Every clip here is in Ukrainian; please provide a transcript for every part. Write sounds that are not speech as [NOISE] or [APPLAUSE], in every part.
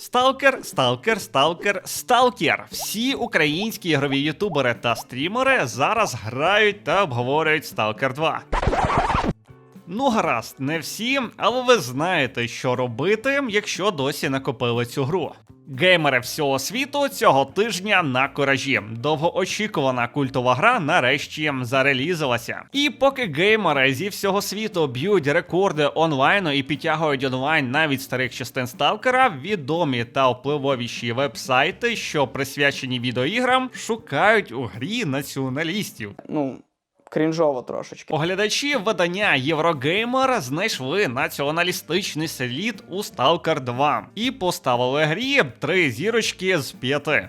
Сталкер, сталкер, сталкер, сталкер. Всі українські ігрові ютубери та стрімери зараз грають та обговорюють Сталкер 2. Ну, гаразд, не всі, але ви знаєте, що робити, якщо досі не купили цю гру. Геймери всього світу цього тижня на коражі. Довгоочікувана культова гра нарешті зарелізилася. І поки геймери зі всього світу б'ють рекорди онлайну і підтягують онлайн навіть старих частин сталкера, відомі та впливовіші вебсайти, що присвячені відеоіграм, шукають у грі націоналістів. Ну, крінжово трошечки. Оглядачі видання Єврогеймер знайшли націоналістичний слід у Stalker 2 і поставили грі три зірочки з п'яти.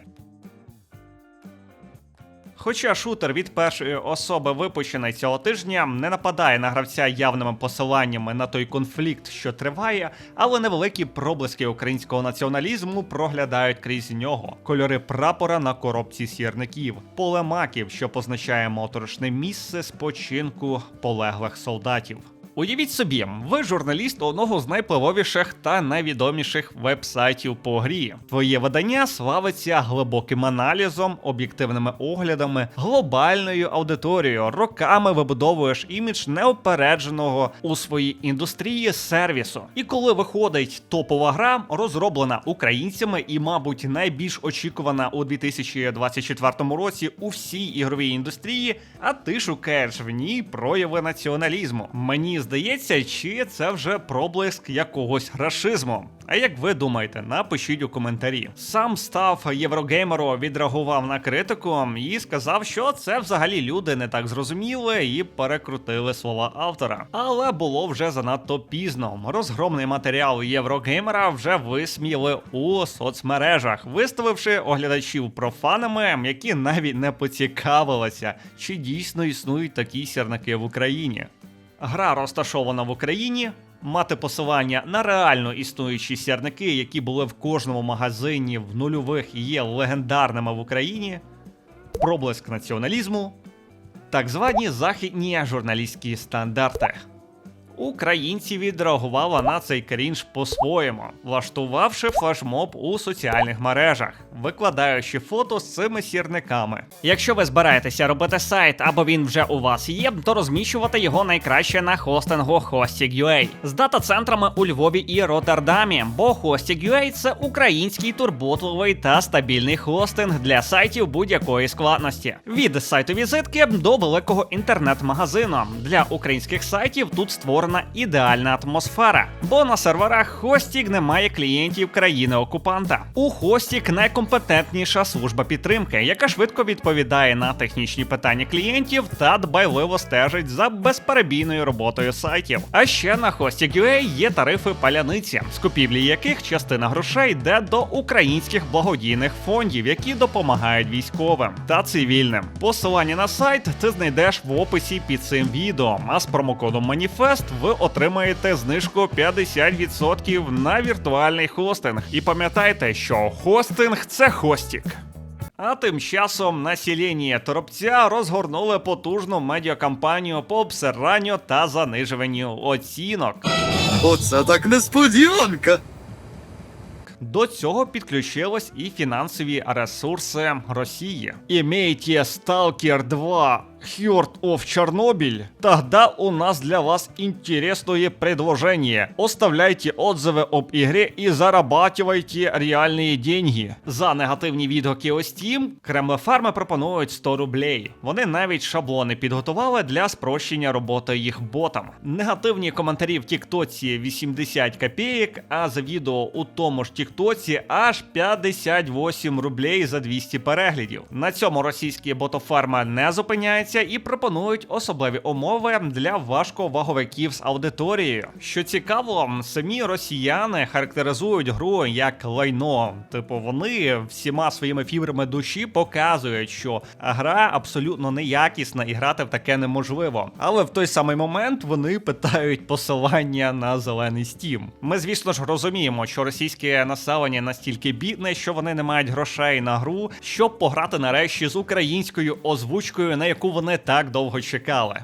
Хоча шутер від першої особи випущений цього тижня не нападає на гравця явними посиланнями на той конфлікт, що триває, але невеликі проблиски українського націоналізму проглядають крізь нього. Кольори прапора на коробці сірників, поле маків, що позначає моторошне місце спочинку полеглих солдатів. Уявіть собі, ви журналіст одного з найпливовіших та найвідоміших вебсайтів по грі. Твоє видання славиться глибоким аналізом, об'єктивними оглядами, глобальною аудиторією. Роками вибудовуєш імідж неопередженого у своїй індустрії сервісу. І коли виходить топова гра, розроблена українцями і, мабуть, найбільш очікувана у 2024 році у всій ігровій індустрії, а ти шукаєш в ній прояви націоналізму. Мені здається, чи це вже проблиск якогось рашизму. А як ви думаєте, напишіть у коментарі. Сам став Єврогеймеру відреагував на критику і сказав, що це взагалі люди не так зрозуміли і перекрутили слова автора. Але було вже занадто пізно. Розгромний матеріал Єврогеймера вже висміяли у соцмережах, виставивши оглядачів профанами, які навіть не поцікавилися, чи дійсно існують такі сірники в Україні. Гра розташована в Україні. Мати посилання на реально існуючі сірники, які були в кожному магазині в нульових і є легендарними в Україні, проблиск націоналізму, так звані західні журналістські стандарти. Українці відреагували на цей крінж по-своєму, влаштувавши флешмоб у соціальних мережах, викладаючи фото з цими сірниками. Якщо ви збираєтеся робити сайт або він вже у вас є, то розміщувати його найкраще на хостингу Hosting.ua з дата-центрами у Львові і Роттердамі, бо Hosting.ua – це український турботливий та стабільний хостинг для сайтів будь-якої складності. Від сайту візитки до великого інтернет-магазину. Для українських сайтів тут створена ідеальна атмосфера, бо на серверах Hosting немає клієнтів країни-окупанта. У Hosting найкомпетентніша служба підтримки, яка швидко відповідає на технічні питання клієнтів та дбайливо стежить за безперебійною роботою сайтів. А ще на Hosting.ua є тарифи паляниці, з купівлі яких частина грошей йде до українських благодійних фондів, які допомагають військовим та цивільним. Посилання на сайт ти знайдеш в описі під цим відео. А з промокодом Маніфест ви отримаєте знижку 50% на віртуальний хостинг. І пам'ятайте, що хостинг це хостік. А тим часом населення Торопця розгорнули потужну медіакампанію по обсиранню та занижуванню оцінок. Оце так несподіванка. До цього підключились і фінансові ресурси Росії. Імейте Stalker 2 Heart of Чернобыль? Тогда у нас для вас интересное предложение. Оставляйте отзывы об игре и зарабатывайте реальные деньги. За негативні відгуки у Steam Кремлефарми пропонують 100 рублей. Вони навіть шаблони підготували для спрощення роботи їх ботам. Негативні коментарі в Тіктоці 80 копійок, а за відео у тому ж Тіктоці аж 58 рублей за 200 переглядів. На цьому російські ботофарма не зупиняється і пропонують особливі умови для важковаговиків з аудиторією. Що цікаво, самі росіяни характеризують гру як лайно. Типу, вони всіма своїми фібрами душі показують, що гра абсолютно неякісна і грати в таке неможливо. Але в той самий момент вони питають посилання на зелений Steam. Ми, звісно ж, розуміємо, що російське населення настільки бідне, що вони не мають грошей на гру, щоб пограти нарешті з українською озвучкою, на яку вони так довго чекали.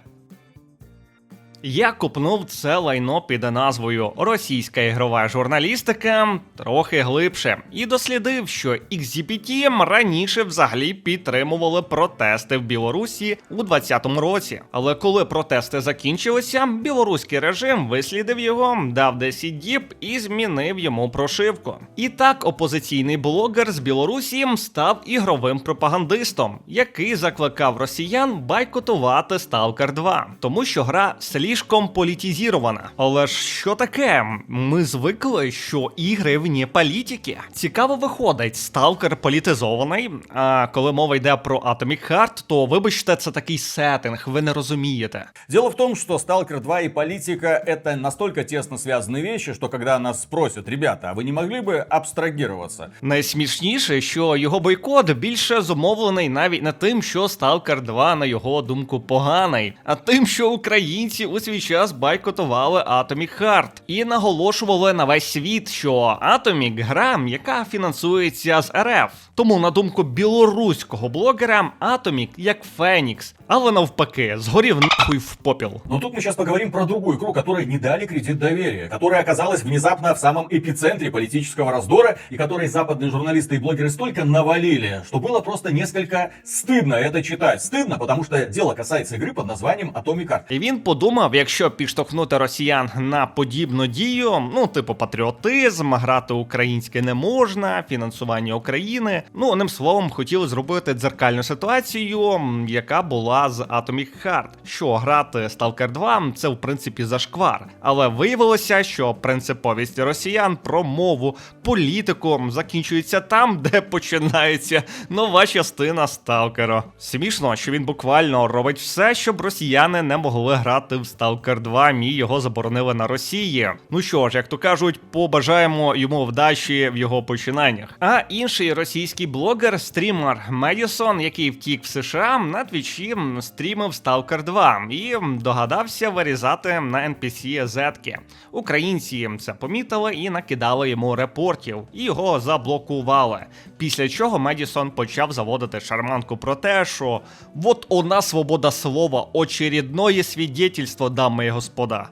Я купнув це лайно під назвою Російська ігрова журналістика трохи глибше і дослідив, що XGPT раніше взагалі підтримували протести в Білорусі у 2020 році. Але коли протести закінчилися, білоруський режим вислідив його, дав 10 діб і змінив йому прошивку. І так опозиційний блогер з Білорусі став ігровим пропагандистом, який закликав росіян байкотувати Stalker 2, тому що гра слишком політизірована. Але ж що таке? Ми звикли, що ігри вне політики. Цікаво виходить, Stalker політизований. А коли мова йде про Atomic Heart, то вибачте, це такий сеттинг, ви не розумієте. Дело в том, что Stalker 2 и политика это настолько тесно связанные вещи, что когда нас спросят, ребята, а вы не могли бы абстрагироваться? Найсмішніше, що його бойкот більше зумовлений навіть не тим, що Stalker 2, на його думку, поганий, а тим, що українці у свій час байкотували Atomic Heart і наголошували на весь світ, що Atomic гра, яка фінансується з РФ. Тому, на думку білоруського блогера, Atomic як Фенікс, але навпаки, згорів нахуй в попіл. Но тут мы сейчас поговорим про другую игру, которой не дали кредит доверия, которая оказалась внезапно в самом эпицентре политического раздора, и которой западные журналисты и блогеры столько навалили, что было просто несколько стыдно это читать. Стыдно, потому что дело касается игры под названием Atomic Heart. І він подумав, якщо підштовхнути росіян на подібну дію, ну типу патріотизм, грати українське не можна, фінансування України. Ну одним словом, хотіли зробити дзеркальну ситуацію, м, яка була з Atomic Heart. Що грати Stalker 2 це в принципі зашквар. Але виявилося, що принциповість росіян про мову, політику закінчується там, [LAUGHS] де починається нова частина Сталкера. Смішно, що він буквально робить все, щоб росіяни не могли грати в Stalker 2, і його заборонили на Росії. Ну що ж, як то кажуть, побажаємо йому вдачі в його починаннях. А інший російський блогер, стрімер Медісон, який втік в США, на твічі стрімив Stalker 2 і догадався вирізати на NPC зетки. Українці це помітили і накидали йому репортів, і його заблокували. Після чого Медісон почав заводити шарманку про те, що от одна свобода слова, очередное свідетельство, дами і господа.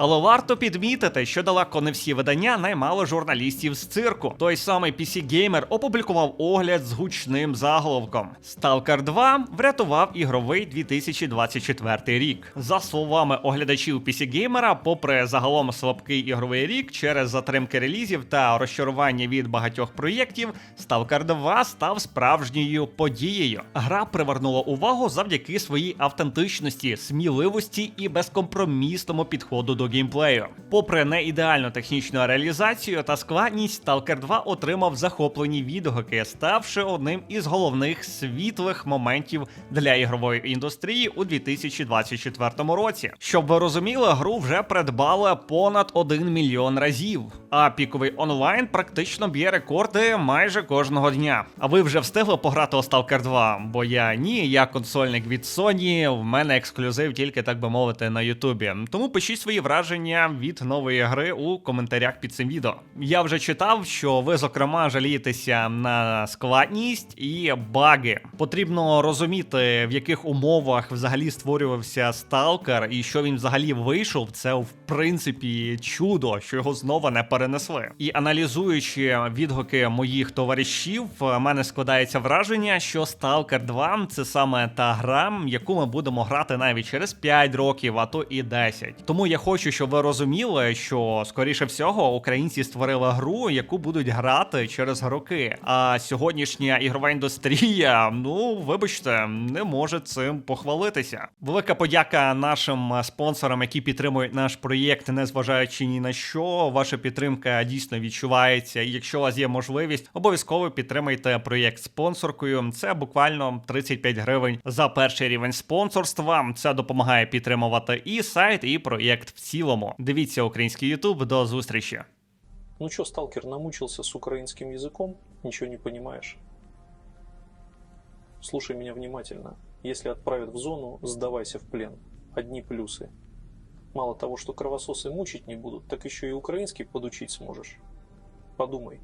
Але варто підмітити, що далеко не всі видання наймали журналістів з цирку. Той самий PC Gamer опублікував огляд з гучним заголовком: Stalker 2 врятував ігровий 2024 рік. За словами оглядачів PC Gamer, попри загалом слабкий ігровий рік, через затримки релізів та розчарування від багатьох проєктів, Stalker 2 став справжньою подією. Гра привернула увагу завдяки своїй автентичності, сміливості і безкомпромісному підходу до геймплею. Попри неідеальну технічну реалізацію та складність, Stalker 2 отримав захоплені відгуки, ставши одним із головних світлих моментів для ігрової індустрії у 2024 році. Щоб ви розуміли, гру вже придбали понад 1 мільйон разів. А піковий онлайн практично б'є рекорди майже кожного дня. А ви вже встигли пограти у Stalker 2? Бо я ні, я консольник від Sony, в мене ексклюзив тільки так би мовити на Ютубі. Тому пишіть свої враження від нової гри у коментарях під цим відео. Я вже читав, що ви, зокрема, жалієтеся на складність і баги. Потрібно розуміти, в яких умовах взагалі створювався Сталкер, і що він взагалі вийшов. Це в принципі чудо, що його знову не перенесли. І аналізуючи відгуки моїх товаришів, в мене складається враження, що Stalker 2 це саме та гра, яку ми будемо грати навіть через 5 років, а то і 10. Тому я хочу, щоб ви розуміли, що скоріше всього українці створили гру, яку будуть грати через роки. А сьогоднішня ігрова індустрія, ну вибачте, не може цим похвалитися. Велика подяка нашим спонсорам, які підтримують наш проєкт, незважаючи ні на що. Ваша підтримка дійсно відчувається. І якщо у вас є можливість, обов'язково підтримайте проєкт спонсоркою. Це буквально 35 гривень за перший рівень спонсорства. Це допомагає підтримувати і сайт, і проєкт цілому. Дивіться український Ютуб. До зустрічі. Ну чё, сталкер, намучился с украинским языком? Ничего не понимаешь? Слушай меня внимательно. Если отправят в зону, сдавайся в плен. Одни плюсы. Мало того, что кровососы мучить не будут, так еще и украинский подучить сможешь. Подумай,